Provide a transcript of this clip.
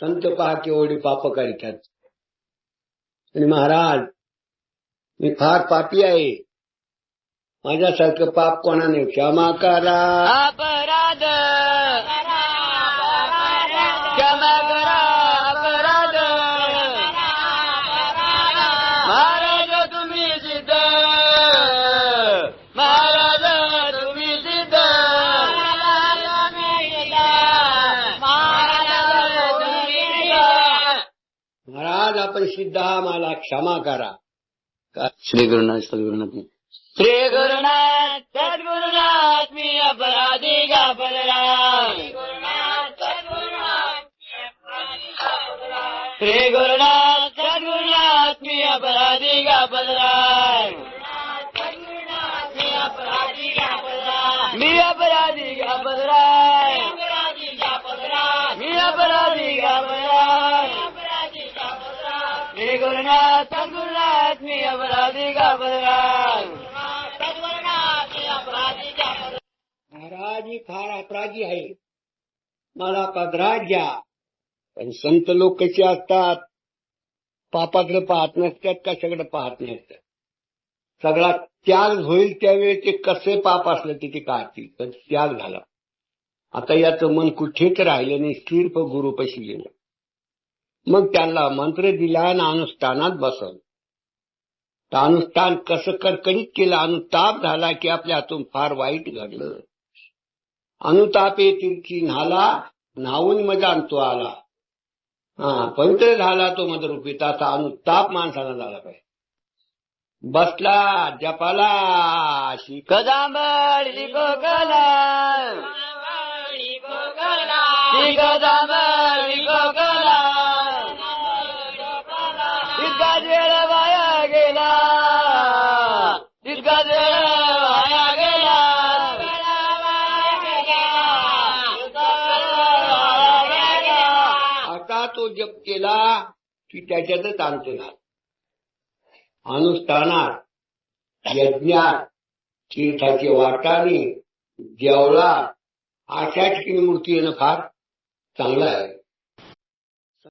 संत पहा केवढी पाप करतात. आणि महाराज मी फार पापी आहे. माझ्यासारखं पाप कोणाने? क्षमा करा. अपराध. महाराज आपण सिद्ध आहा, मला क्षमा करा का- श्री गुरुनाथ सद्गुरुनाथ श्री गुरुनाथ सद्गुरुनाथ मी अपराधी घाबरला श्री गुरुनाथ सद्गुरुनाथ मी अपराधी घाबरला मी अपराधी घाबरला मी श्री गुरुनाथ मी अपराधी महाराज मी फार अपराधी आहे. मला पदरात घ्या पण संत लोक कसे असतात पापाकडे पाहत नसतात कशाकडे पाहत नसतात. सगळा त्याग होईल त्यावेळी ते कसे पाप असलं ते ते काढतील. पण त्याग झाला. आता याचं मन कुठेच राहिलं नाही स्थिर गुरुपाशी गेलं. मग त्यांना मंत्र दिला आणि अनुष्ठानात बसल तर अनुष्ठान कसं कडकडीत केलं? अनुताप झाला की आपल्या हातून फार वाईट घडलं. अनुतापे तिरकी न्हाला न्हावून मजान तो आला. हा पवित्र झाला तो मदरूपी. त्याचा अनुताप माणसाला झाला पाहिजे. बसला जपाला शिक कदांबर कोकला इतका वेळ वाया गेला. वेळ वाया गेला. आता तो जप केला की त्याच्यातच अंत झाला. अनुष्ठानात यज्ञात तीर्थाची वाटाने जेवला अशा ठिकाणी मूर्ती येणं फार चांगलं आहे.